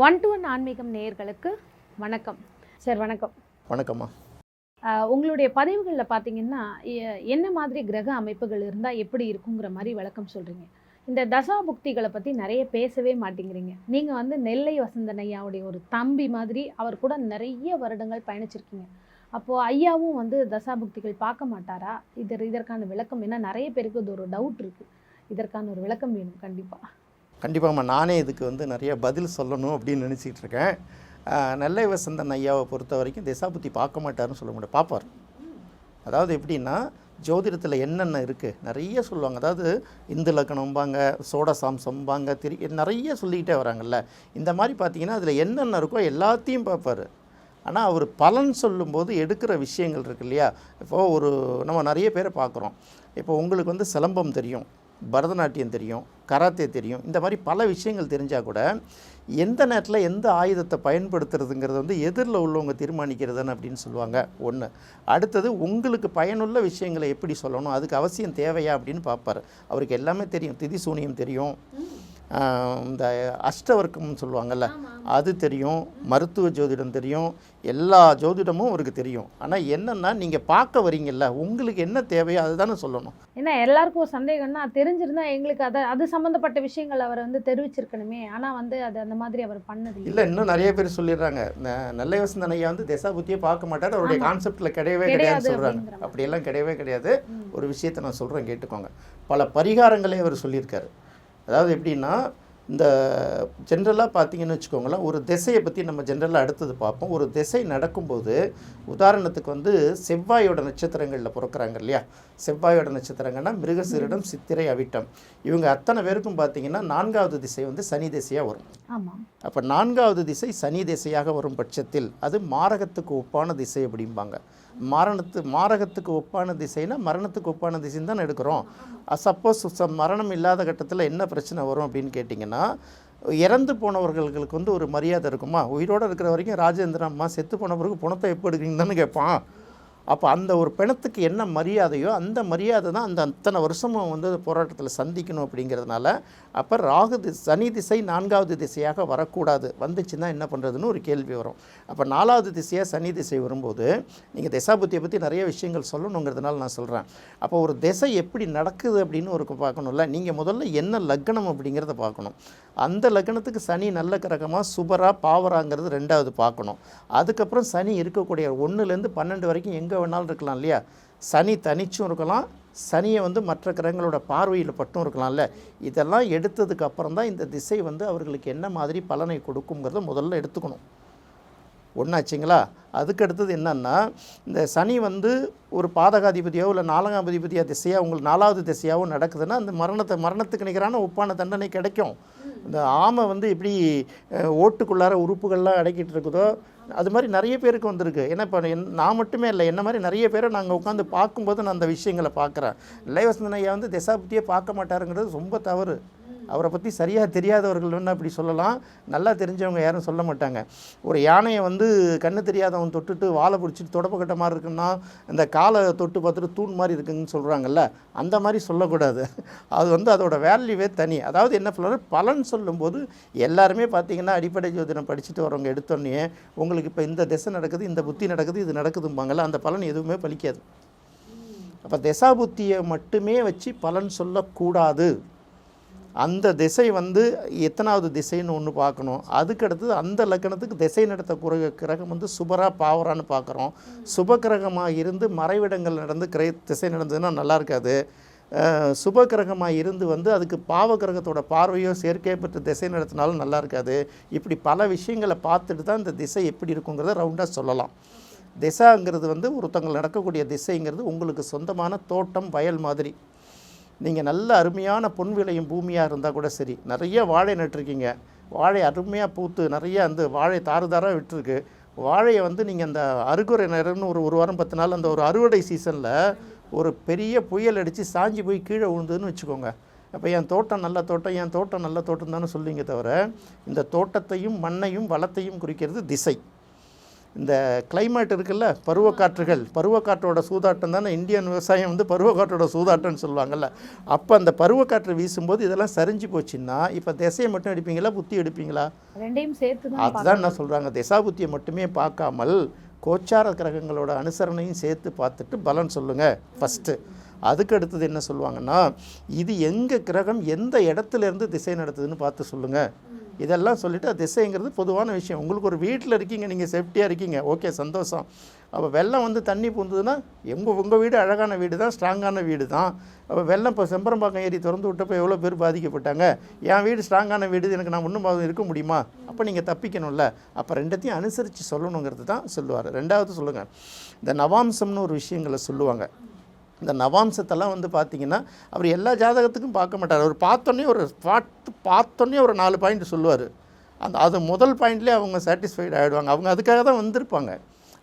One to one ஆன்மீகம் நேயர்களுக்கு வணக்கம். சார் வணக்கம். வணக்கம்மா. உங்களுடைய பதிவுகளில் பார்த்தீங்கன்னா என்ன மாதிரி கிரக அமைப்புகள் இருந்தால் எப்படி இருக்குங்கிற மாதிரி விளக்கம் சொல்கிறீங்க இந்த தசா புக்திகளை பற்றி நிறைய பேசவே மாட்டேங்கிறீங்க. நீங்கள் வந்து நெல்லை வசந்தன் ஐயாவுடைய ஒரு தம்பி மாதிரி அவர் கூட நிறைய வருடங்கள் பயணிச்சிருக்கீங்க. அப்போது ஐயாவும் வந்து தசா புக்திகள் பார்க்க மாட்டாரா? இதர் இதற்கான விளக்கம் என்ன நிறைய பேருக்கு இது ஒரு டவுட் இருக்குது இதற்கான ஒரு விளக்கம் வேணும் கண்டிப்பாக கண்டிப்பாக நானே இதுக்கு வந்து நிறைய பதில் சொல்லணும் அப்படின்னு நினச்சிக்கிட்டு இருக்கேன் ஆஹ் நெல்லை வசந்தன் ஐயாவை பொறுத்த வரைக்கும் திசாபுத்தி பார்க்க மாட்டார்னு சொல்ல முடியும். பார்ப்பார். அதாவது எப்படின்னா ஜோதிடத்தில் என்னென்ன இருக்குது நிறைய சொல்லுவாங்க. அதாவது இந்து லக்கணம்பாங்க சோடசாம்சம்பாங்க திரி நிறைய சொல்லிக்கிட்டே வராங்கல்ல. இந்த மாதிரி பார்த்தீங்கன்னா அதில் என்னென்ன இருக்கோ எல்லாத்தையும் பார்ப்பார். ஆனால் அவர் பலன் சொல்லும்போது எடுக்கிற விஷயங்கள் இருக்கு இல்லையா? இப்போது ஒரு நம்ம நிறைய பேரை பார்க்குறோம். இப்போ உங்களுக்கு வந்து சிலம்பம் தெரியும். பரதநாட்டியம் தெரியும் கராத்தே தெரியும். இந்த மாதிரி பல விஷயங்கள் தெரிஞ்சால் கூட எந்த நேரத்தில் எந்த ஆயுதத்தை பயன்படுத்துறதுங்கிறது வந்து எதிரில் உள்ளவங்க தீர்மானிக்கிறதுன்னு அப்படின்னு சொல்லுவாங்க. ஒன்று அடுத்தது உங்களுக்கு பயனுள்ள விஷயங்களை எப்படி சொல்லணும்? அதுக்கு அவசியம் தேவையா அப்படின்னு பார்ப்பார். அவருக்கு எல்லாமே தெரியும். திதி சூனியம் தெரியும். இந்த அஷ்டவர்க்கம்னு சொல்லுவாங்கல்ல அது தெரியும் மருத்துவ ஜோதிடம் தெரியும் எல்லா ஜோதிடமும் அவருக்கு தெரியும். ஆனால் என்னென்னா நீங்கள் பார்க்க வரீங்கல்ல உங்களுக்கு என்ன தேவையோ அதுதானே சொல்லணும். ஏன்னா எல்லாருக்கும் ஒரு சந்தேகம்னா தெரிஞ்சிருந்தா எங்களுக்கு அதை அது சம்மந்தப்பட்ட விஷயங்கள் அவர் வந்து தெரிவிச்சிருக்கணுமே. ஆனால் வந்து அது அந்த மாதிரி அவர் பண்ணது இல்லை. இன்னும் நிறைய பேர் சொல்லிடுறாங்க. நல்ல யோசனை வந்து திசா புத்தியே பார்க்க மாட்டார். அவருடைய. கான்செப்டில் கிடையவே கிடையாது கிடையாதுன்னு சொல்கிறாங்க. அப்படியெல்லாம் கிடையவே கிடையாது. ஒரு விஷயத்தை நான் சொல்கிறேன் கேட்டுக்கோங்க. பல பரிகாரங்களே அவர் சொல்லியிருக்காரு. அதாவது எப்படின்னா இந்த ஜென்ரலாக பார்த்தீங்கன்னு வச்சுக்கோங்களேன் ஒரு திசையை பற்றி நம்ம ஜென்ரலாக அடுத்தது பார்ப்போம். ஒரு திசை நடக்கும்போது உதாரணத்துக்கு வந்து செவ்வாயோட நட்சத்திரங்களில் பிறக்கிறாங்க இல்லையா? செவ்வாயோட நட்சத்திரங்கன்னா மிருகசீரிடம் சித்திரை அவிட்டம். இவங்க அத்தனை பேருக்கும் பார்த்தீங்கன்னா நான்காவது திசை வந்து சனி திசையாக வரும். அப்போ நான்காவது திசை சனி திசையாக வரும் பட்சத்தில் அது மாரகத்துக்கு ஒப்பான திசை அப்படிம்பாங்க. மரணத்து மாரகத்துக்கு ஒப்பான திசைனா மரணத்துக்கு ஒப்பான திசைன்னு தான் எடுக்கிறோம். சப்போஸ் மரணம் இல்லாத கட்டத்தில் என்ன பிரச்சனை வரும் அப்படின்னு கேட்டிங்கன்னா இறந்து போனவர்களுக்கு வந்து ஒரு மரியாதை இருக்குமா? உயிரோடு இருக்கிற வரைக்கும் ராஜேந்திரன் அம்மா செத்து போன பிறகு பணத்தை எப்போ எடுக்கிறீங்கன்னு கேட்பான். அப்போ அந்த ஒரு பிணத்துக்கு என்ன மரியாதையோ அந்த மரியாதை தான் அந்த அத்தனை வருஷமும் வந்து போராட்டத்தில் சந்திக்கணும் அப்படிங்கிறதுனால அப்போ ராகு தி சனி திசை நான்காவது திசையாக வரக்கூடாது. வந்துச்சுன்னா என்ன பண்ணுறதுன்னு ஒரு கேள்வி வரும். அப்போ நாலாவது திசையாக சனி திசை வரும்போது நீங்கள் திசாபுத்தியை பற்றி நிறைய விஷயங்கள் சொல்லணுங்கிறதுனால நான் சொல்கிறேன் அப்போ ஒரு திசை எப்படி நடக்குது அப்படின்னு ஒரு பார்க்கணும்ல. நீங்கள் முதல்ல என்ன லக்னம் அப்படிங்கிறத பார்க்கணும். அந்த லக்னத்துக்கு சனி நல்ல கிரகமாக சுபரா பாவராங்கிறது ரெண்டாவது பார்க்கணும். அதுக்கப்புறம் சனி இருக்கக்கூடிய ஒன்றுலேருந்து பன்னெண்டு வரைக்கும் எங்கே வேணாலும் இருக்கலாம் இல்லையா? சனி தனிச்சும் இருக்கலாம். சனியை வந்து மற்ற கிரகங்களோட பார்வையில் பட்டும் இருக்கலாம்ல. இதெல்லாம் எடுத்ததுக்கு அப்புறம் தான் இந்த திசை வந்து அவர்களுக்கு என்ன மாதிரி பலனை கொடுக்குங்கிறத முதல்ல எடுத்துக்கணும். ஒன்றாச்சுங்களா அதுக்கு அடுத்தது என்னன்னா இந்த சனி வந்து ஒரு பாதகாதிபதியோ இல்லை நாலாம் அதிபதியாக திசையாக உங்களுக்கு நாலாவது திசையாகவும் நடக்குதுன்னா அந்த மரணத்தை மரணத்துக்கு நிகரான ஒப்பான தண்டனை கிடைக்கும். இந்த ஆமை வந்து எப்படி ஓட்டுக்குள்ளார உறுப்புகள்லாம் அடக்கிட்டு இருக்குதோ அது மாதிரி நிறைய பேருக்கு வந்திருக்கு. ஏன்னா இப்போ என் நான் மட்டுமே இல்லை என்ன மாதிரி நிறைய பேரை நாங்கள் உட்காந்து பார்க்கும்போது நான் அந்த விஷயங்களை பார்க்குறேன். இளையவசந்தன் ஐயா வந்து திசாபுத்தியே பார்க்க மாட்டாருங்கிறது ரொம்ப தவறு. அவரை பற்றி சரியாக தெரியாதவர்கள் வேணால் அப்படி சொல்லலாம்? நல்லா தெரிஞ்சவங்க யாரும் சொல்ல மாட்டாங்க. ஒரு யானையை வந்து கண்ணு தெரியாதவன் தொட்டுட்டு வாழை பிடிச்சிட்டு தொடப்பக்கட்ட மாதிரி இருக்குன்னா இந்த காலை தொட்டு பார்த்துட்டு தூண் மாதிரி இருக்குன்னு சொல்கிறாங்கல்ல அந்த மாதிரி சொல்லக்கூடாது. அது வந்து அதோட வேல்யூவே தனி. அதாவது என்ன சொல்கிறது பலன் சொல்லும்போது எல்லாருமே பார்த்தீங்கன்னா அடிப்படை ஜோதிடம் படிச்சுட்டு வரவங்க எடுத்தோடனே உங்களுக்கு இப்போ இந்த திசை நடக்குது இந்த புத்தி நடக்குது இது நடக்குதும்பாங்கல்ல அந்த பலன் எதுவுமே பலிக்காது. அப்போ திசாபுத்தியை மட்டுமே வச்சு பலன் சொல்லக்கூடாது. அந்த திசை வந்து எத்தனாவது திசைன்னு ஒன்று பார்க்கணும். அதுக்கு அடுத்தது அந்த லக்கணத்துக்கு திசை நடத்த குறை கிரகம் வந்து சுபரா பாவரான்னு பார்க்குறோம். சுப கிரகமாக இருந்து மறைவிடங்கள் நடந்து கிரை திசை நடந்ததுன்னா நல்லா இருக்காது. சுப கிரகமாக இருந்து வந்து அதுக்கு பாவ கிரகத்தோட பார்வையோ சேர்க்கை பெற்று திசை நடத்தினாலும் நல்லா இருக்காது. இப்படி பல விஷயங்களை பார்த்துட்டு தான் இந்த திசை எப்படி இருக்குங்கிறத ரவுண்டாக சொல்லலாம். திசைங்கிறது வந்து ஒருத்தவங்க நடக்கக்கூடிய திசைங்கிறது உங்களுக்கு சொந்தமான தோட்டம் வயல் மாதிரி. நீங்கள் நல்ல அருமையான பொன் விளையும் பூமியாக இருந்தால் கூட சரி. நிறைய வாழை நட்டுருக்கீங்க. வாழை அருமையாக பூத்து நிறைய அந்த வாழை தாறுதாராக விட்டுருக்கு. வாழையை வந்து நீங்கள் அந்த அறுகுறை நேரம்னு ஒரு ஒரு வாரம் பத்து நாள் அந்த ஒரு அறுவடை சீசனில் ஒரு பெரிய புயல் அடித்து சாஞ்சி போய் கீழே விழுந்ததுன்னு வச்சுக்கோங்க. அப்போ என் தோட்டம் நல்ல தோட்டம் என் தோட்டம் நல்ல தோட்டம் தானே சொல்லுவீங்க தவிர இந்த தோட்டத்தையும் மண்ணையும் வளத்தையும் குறிக்கிறது திசை. இந்த climate இருக்குல்ல பருவக்காற்றுகள். பருவக்காற்றோட சூதாட்டம் தானே? இந்தியன் விவசாயம் வந்து பருவக்காற்றோட சூதாட்டம்னு சொல்லுவாங்கல்ல. அப்போ அந்த பருவக்காற்று வீசும்போது இதெல்லாம் சரிஞ்சு போச்சுன்னா இப்போ திசையை மட்டும் எடுப்பீங்களா புத்தி எடுப்பீங்களா? ரெண்டையும் சேர்த்து தான் அதுதான் என்ன சொல்கிறாங்க திசாபுத்தியை மட்டுமே பார்க்காமல் கோச்சார கிரகங்களோட அனுசரணையும் சேர்த்து பார்த்துட்டு பலன் சொல்லுங்கள் ஃபஸ்ட்டு அதுக்கு அடுத்தது என்ன சொல்லுவாங்கன்னா இது எங்கே கிரகம் எந்த இடத்துல இருந்து திசை நடத்துதுன்னு பார்த்து சொல்லுங்கள் இதெல்லாம் சொல்லிவிட்டு திசைங்கிறது பொதுவான விஷயம். உங்களுக்கு ஒரு வீட்டில் இருக்கீங்க நீங்கள் சேஃப்டியாக இருக்கீங்க ஓகே சந்தோஷம். அப்போ வெள்ளம் வந்து தண்ணி பூந்ததுன்னா எங்கள் உங்கள் வீடு அழகான வீடு தான் ஸ்ட்ராங்கான வீடு தான். அப்போ வெள்ளம் இப்போ செம்பரம்பாக்கம் ஏரி திறந்து விட்டப்போ எவ்வளோ பேர் பாதிக்கப்பட்டாங்க? என் வீடு ஸ்ட்ராங்கான வீடு எனக்கு நான் ஒன்றும் இருக்க முடியுமா? அப்போ நீங்கள் தப்பிக்கணும்ல. அப்போ ரெண்டத்தையும் அனுசரித்து சொல்லணுங்கிறது தான் சொல்லுவார். ரெண்டாவது சொல்லுங்கள் இந்த நவாம்சம்னு ஒரு விஷயங்களை சொல்லுவாங்க. இந்த நவாம்சத்தெல்லாம் வந்து பார்த்தீங்கன்னா அவர் எல்லா ஜாதகத்துக்கும் பார்க்க மாட்டார். அவர் பார்த்தோன்னே ஒரு பார்த்து பார்த்தோன்னே ஒரு நாலு பாயிண்ட் சொல்லுவார். அந்த அது முதல் பாயிண்ட்லேயே அவங்க சாட்டிஸ்ஃபைடு ஆகிடுவாங்க அவங்க அதுக்காக தான் வந்திருப்பாங்க.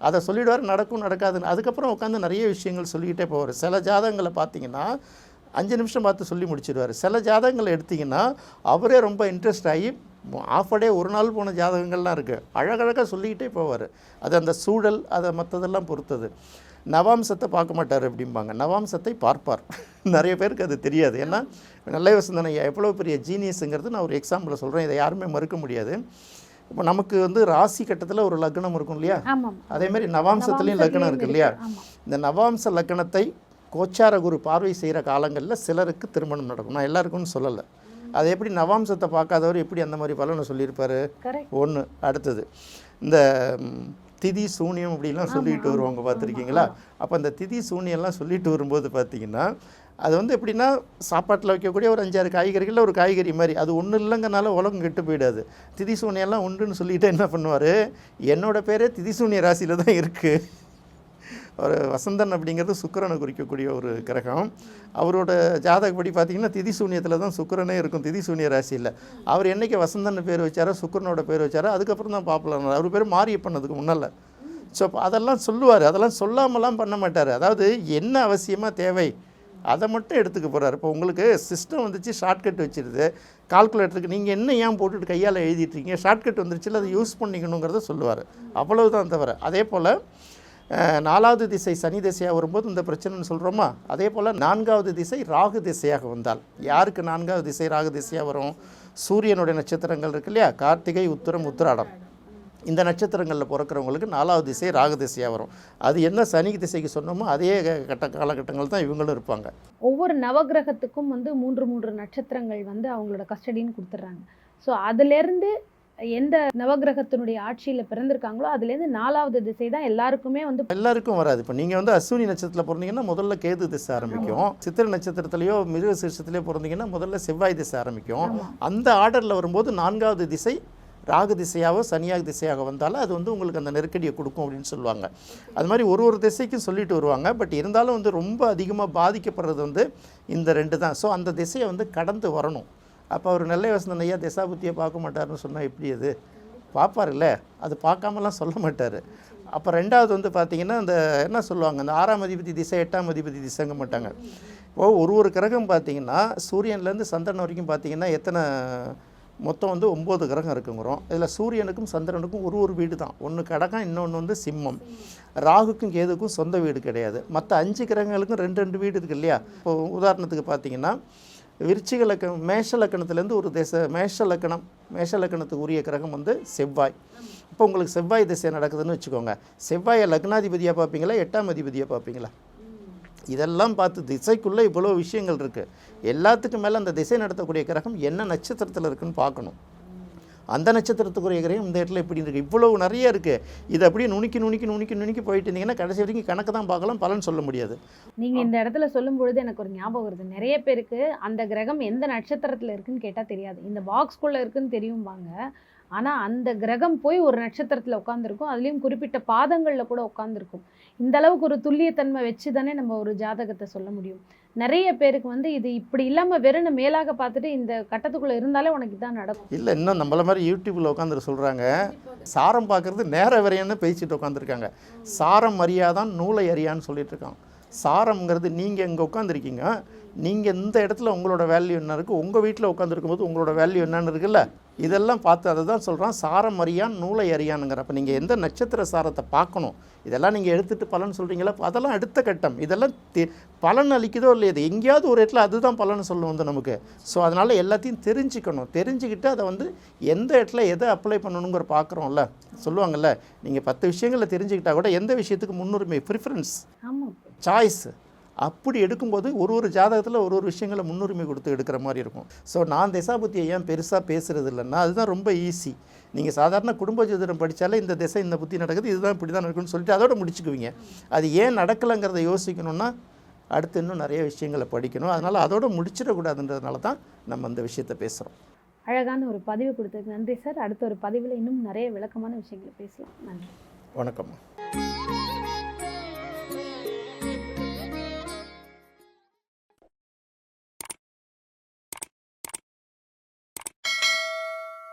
அதை சொல்லிடுவார் நடக்கும் நடக்காதுன்னு. அதுக்கப்புறம் உட்காந்து நிறைய விஷயங்கள் சொல்லிக்கிட்டே போவார். சில ஜாதகங்களை பார்த்தீங்கன்னா அஞ்சு நிமிஷம் பார்த்து சொல்லி முடிச்சிடுவார் சில ஜாதகங்களை எடுத்திங்கன்னா அவரே ரொம்ப இன்ட்ரெஸ்ட் ஆகி ஆஃப் டே ஒரு நாள் போன ஜாதகங்கள்லாம் இருக்குது அழகழகாக சொல்லிக்கிட்டே போவார். அது அந்த சூழல் அதை மற்றதெல்லாம் பொறுத்தது. நவாம்சத்தை பார்க்க மாட்டார் அப்படிம்பாங்க. நவாம்சத்தை பார்ப்பார். நிறைய பேருக்கு அது தெரியாது. ஏன்னா நல்ல வசந்தனை எவ்வளோ பெரிய ஜீனியஸுங்கிறது நான் ஒரு எக்ஸாம்பிள் சொல்கிறேன் இதை யாருமே மறுக்க முடியாது. இப்போ நமக்கு வந்து ராசி கட்டத்தில் ஒரு லக்னம் இருக்கும் இல்லையா? அதே மாதிரி நவாம்சத்துலேயும் லக்னம் இருக்கு இல்லையா? இந்த நவாம்ச லக்னத்தை கோச்சார குரு பார்வை செய்கிற காலங்களில் சிலருக்கு திருமணம் நடக்கும். நான் எல்லாருக்கும்னு சொல்லலை. அது எப்படி நவாம்சத்தை பார்க்காதவர் எப்படி அந்த மாதிரி பலனை சொல்லியிருப்பாரு? ஒன்று அடுத்தது இந்த திதி சூனியம் அப்படிலாம் சொல்லிட்டு வருவாங்க பார்த்துருக்கீங்களா? அப்போ அந்த திதி சூனியம்லாம் சொல்லிட்டு வரும்போது பார்த்தீங்கன்னா அது வந்து எப்படின்னா சாப்பாட்டில் வைக்கக்கூடிய ஒரு அஞ்சாறு காய்கறிகளில் ஒரு காய்கறி மாதிரி. அது ஒன்றும் இல்லைங்கனால உலகம் கெட்டு போயிடாது. திதி சூனியெல்லாம் உண்டுன்னு சொல்லிட்டு என்ன பண்ணுவார்? என்னோட பேரே திதி சூனிய ராசியில் தான் இருக்குது ஒரு வசந்தன் அப்படிங்கிறது சுக்கரனை குறிக்கக்கூடிய ஒரு கிரகம். அவரோட ஜாதகப்படி பார்த்தீங்கன்னா திதி சூன்யத்தில் தான் சுக்கிரனே இருக்கும். திதி சூன்ய ராசியில் அவர் என்னைக்கு வசந்தன் பேர் வச்சாரோ சுக்கரனோட பேர் வச்சாரோ அதுக்கப்புறம் தான் பாப்புலர் அவர் பேர் மாரியப்பண்ணதுக்கு முன்னால். ஸோ அதெல்லாம் சொல்லுவார். அதெல்லாம் சொல்லாமலாம் பண்ண மாட்டார். அதாவது என்ன அவசியமாக தேவை அதை மட்டும் எடுத்துக்க போகிறார் இப்போ உங்களுக்கு சிஸ்டம் வந்துச்சு ஷார்ட்கட் வச்சிருது. கால்குலேட்டருக்கு நீங்கள் என்ன ஏன் போட்டுட்டு கையால் எழுதிட்டுருக்கீங்க ஷார்ட்கட் வந்துருச்சுல அதை யூஸ் பண்ணிக்கணுங்கிறத சொல்லுவார். அவ்வளவுதான் தவிர. அதே போல் நாலாவது திசை சனி திசையாக வரும்போது இந்த பிரச்சனைன்னு சொல்கிறோமா அதே போல் நான்காவது திசை ராகு திசையாக வந்தால். யாருக்கு நான்காவது திசை ராகு திசையாக வரும்? சூரியனுடைய நட்சத்திரங்கள் இருக்கு இல்லையா? கார்த்திகை உத்திரம் உத்திராடம். இந்த நட்சத்திரங்களில் பிறக்கிறவங்களுக்கு நாலாவது திசை ராகு திசையாக வரும். அது என்ன சனி திசைக்கு சொன்னோமோ அதே கட்ட காலகட்டங்கள் தான் இவங்களும் இருப்பாங்க. ஒவ்வொரு நவகிரகத்துக்கும் வந்து மூன்று மூன்று நட்சத்திரங்கள் வந்து அவங்களோட கஸ்டடின்னு கொடுத்துட்றாங்க ஸோ அதுலேருந்து எந்த நவகிரகத்தினுடைய ஆட்சியில் பிறந்திருக்காங்களோ அதுலேருந்து நாலாவது திசை தான் எல்லாருக்குமே வந்து எல்லாருக்கும் வராது. இப்போ நீங்கள் வந்து அஸ்வினி நட்சத்திரத்தில் பிறந்தீங்கன்னா முதல்ல கேது திசை ஆரம்பிக்கும். சித்திர நட்சத்திரத்திலையோ மிருக சீர்ஷத்திலையோ பிறந்தீங்கன்னா முதல்ல செவ்வாய் திசை ஆரம்பிக்கும். அந்த ஆர்டரில் வரும்போது நான்காவது திசை ராகு திசையாவோ சனியாக திசையாக வந்தாலும் அது வந்து உங்களுக்கு அந்த நெருக்கடியை கொடுக்கும் அப்படின்னு சொல்லுவாங்க. அது மாதிரி ஒரு ஒரு திசைக்கும் சொல்லிட்டு வருவாங்க. பட் இருந்தாலும் வந்து ரொம்ப அதிகமாக பாதிக்கப்படுறது வந்து இந்த ரெண்டு தான் ஸோ அந்த திசையை வந்து கடந்து வரணும். அப்போ அவர் நெல்லை வசந்தன் ஐயா திசாபுத்தியை பார்க்க மாட்டாருன்னு சொன்னால் எப்படி அது? பார்ப்பார்ல அது பார்க்காமலாம் சொல்ல மாட்டார். அப்போ ரெண்டாவது வந்து பார்த்தீங்கன்னா அந்த என்ன சொல்லுவாங்க? அந்த ஆறாம் அதிபதி திசை எட்டாம் அதிபதி திசைங்க மாட்டாங்க. இப்போ ஒரு ஒரு கிரகம் பார்த்தீங்கன்னா சூரியன்லேருந்து சந்திரன் வரைக்கும் பார்த்தீங்கன்னா எத்தனை மொத்தம் வந்து ஒம்பது கிரகம் இருக்குங்கிறோம். இதில் சூரியனுக்கும் சந்திரனுக்கும் ஒரு ஒரு வீடு தான். ஒன்று கடகம் இன்னொன்று வந்து சிம்மம். ராகுக்கும் கேதுக்கும் சொந்த வீடு கிடையாது. மற்ற அஞ்சு கிரகங்களுக்கும் ரெண்டு ரெண்டு வீடு இருக்குது இல்லையா? இப்போ உதாரணத்துக்கு பார்த்தீங்கன்னா விருச்சிக லக்கணம் மேஷ லக்கணத்துலேருந்து ஒரு திசை மேஷ லக்கணம் மேஷ லக்கணத்துக்கு உரிய கிரகம் வந்து செவ்வாய். இப்போ உங்களுக்கு செவ்வாய் திசை நடக்குதுன்னு வச்சுக்கோங்க. செவ்வாயை லக்னாதிபதியாக பார்ப்பீங்களா எட்டாம் அதிபதியாக பார்ப்பீங்களா? இதெல்லாம் பார்த்து திசைக்குள்ளே இவ்வளோ விஷயங்கள் இருக்குது எல்லாத்துக்கும் மேலே அந்த திசை நடத்தக்கூடிய கிரகம் என்ன நட்சத்திரத்தில் இருக்குதுன்னு பார்க்கணும். அந்த நட்சத்திரத்துக்குரிய கிரகம் இந்த இடத்துல இப்படி இருக்குது இவ்வளவு நிறைய இருக்குது இது அப்படியே நுணுக்கி நுணுக்கி நுணுக்கி நுணுக்கி போயிட்டு இருந்தீங்கன்னா கடைசி வரைக்கும் கணக்கு தான் பார்க்கலாம் பலன் சொல்ல முடியாது. நீங்கள் இந்த இடத்துல சொல்லும் பொழுது எனக்கு ஒரு ஞாபகம் வருது. நிறைய பேருக்கு அந்த கிரகம் எந்த நட்சத்திரத்தில் இருக்குன்னு கேட்டால் தெரியாது. இந்த பாக்ஸ்குள்ளே இருக்குன்னு தெரியும்பாங்க ஆனால் அந்த கிரகம் போய் ஒரு நட்சத்திரத்தில் உட்காந்துருக்கும் அதுலேயும் குறிப்பிட்ட பாதங்களில் கூட உட்காந்துருக்கும் இந்த அளவுக்கு ஒரு துல்லியத்தன்மை வச்சு தானே நம்ம ஒரு ஜாதகத்தை சொல்ல முடியும். நிறைய பேருக்கு வந்து இது இப்படி இல்லாமல் வெறும் மேலாக பார்த்துட்டு இந்த கட்டத்துக்குள்ளே இருந்தாலே உனக்கு இதான் நடக்கும். இல்லை இன்னும் நம்மள மாதிரி யூடியூப்பில் உட்காந்துட்டு சொல்கிறாங்க சாரம் பார்க்குறது நேர வரையன்னு பேசிட்டு உட்காந்துருக்காங்க சாரம் அறியாதான் நூலை அறியான்னு சொல்லிட்டு இருக்காங்க சாரம்ங்கிறது நீங்கள் இங்கே உட்காந்துருக்கீங்க நீங்கள் இந்த இடத்துல உங்களோட வேல்யூ என்ன இருக்குது உங்கள் வீட்டில் உட்காந்துருக்கும் போது உங்களோட வேல்யூ என்னன்னு இருக்குல்ல? இதெல்லாம் பார்த்து அதை தான் சொல்கிறான் சாரம் அறியான் நூலை அறியானுங்கிற அப்போ நீங்கள் எந்த நட்சத்திர சாரத்தை பார்க்கணும்? இதெல்லாம் நீங்கள் எடுத்துகிட்டு பலன் சொல்கிறீங்களா அதெல்லாம் அடுத்த கட்டம். இதெல்லாம் தெ- பலன் அளிக்குதோ இல்லையோ இது எங்கேயாவது ஒரு இடத்துல அதுதான் பலன் சொல்லும் வந்து நமக்கு. ஸோ அதனால் எல்லாத்தையும் தெரிஞ்சுக்கணும். தெரிஞ்சுக்கிட்டு அதை வந்து எந்த இடத்துல எதை அப்ளை பண்ணணுங்கிற பார்க்குறோம்ல. சொல்லுவாங்கல்ல நீங்கள் பத்து விஷயங்களை தெரிஞ்சுக்கிட்டா கூட எந்த விஷயத்துக்கு முன்னுரிமை? ப்ரிஃபரன்ஸ் சாய்ஸ் அப்படி எடுக்கும்போது ஒரு ஒரு ஜாதகத்தில் ஒரு ஒரு விஷயங்களை முன்னுரிமை கொடுத்து எடுக்கிற மாதிரி இருக்கும். ஸோ நான் திசாபுத்தியை ஏன் பெருசாக பேசுறது இல்லைன்னா அதுதான் ரொம்ப ஈஸி நீங்கள் சாதாரண குடும்ப ஜோதிடம் படித்தாலே இந்த திசை இந்த புத்தி நடக்குது இதுதான் இப்படி தான் நடக்குன்னு சொல்லிட்டு அதோட முடிச்சுக்குவீங்க. அது ஏன் நடக்கலைங்கிறத யோசிக்கணும்னா அடுத்து இன்னும் நிறைய விஷயங்களை படிக்கணும். அதனால் அதோட முடிச்சிடக்கூடாதுன்றதுனால தான் நம்ம அந்த விஷயத்தை பேசுகிறோம் அழகான ஒரு பதிவு கொடுத்ததுக்கு நன்றி சார். அடுத்த ஒரு பதிவில் இன்னும் நிறைய விளக்கமான விஷயங்களை பேசலாம். நன்றி. வணக்கம்